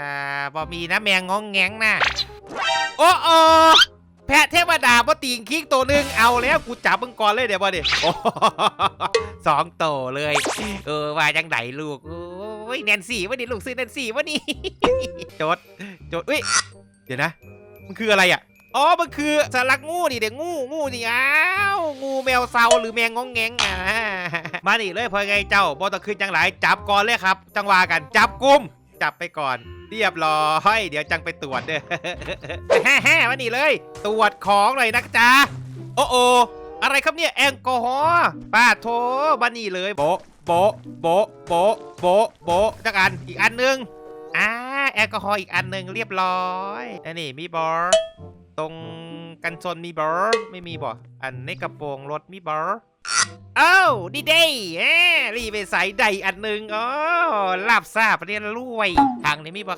อ่าบอมีนะแมงงองแงงนะโอ้โอแพะเทวดาบ่ติงคิงตัวหนึ่งเอาแล้วกูจับมึงก่อนเลยเดี๋ยวบ่ดิโอ้สองโตเลย เออว่าจังไดลูก โอ้ยแนนซี่วะนี่ลูกซื้อแนนซี่วะนี่จดจดอุ้ยเดี๋ยวนะ มันคืออะไรอะอ๋อ มันคือสลักงูนี่เด็กงูงูนี่อ้าวงูแมวเซาหรือแมงงองแงงอ่ามานี่เลยพอไงเจ้าบอตะขึ้นจังหลายจับก่อนเลยครับ จังหวากันจับกุม จับไปก่อน เรียบร้อยเดี๋ยวจังไปตรวจเด้อแฮ่แฮ่มานี่เลย ตรวจของเลยนะจ๊ะโอ้โออะไรครับเนี่ยแอลกอฮอล์ป้าโถมานี่เลยโบโบโบโบโบโบจักอันอีกอันหนึงอ่าแอลกอฮอล์อีกอันหนึ่งเรียบร้อยอันนี้มีบอร์ตรงกันชนมีบอร์ไม่มีบ่อันในกระโปรงรถมีบอร์เอ้าดีเด้แหม รีไปใส่ใดอันหนึ่งอ๋อลาบซาบเรียนรวยทางนี้มีบ่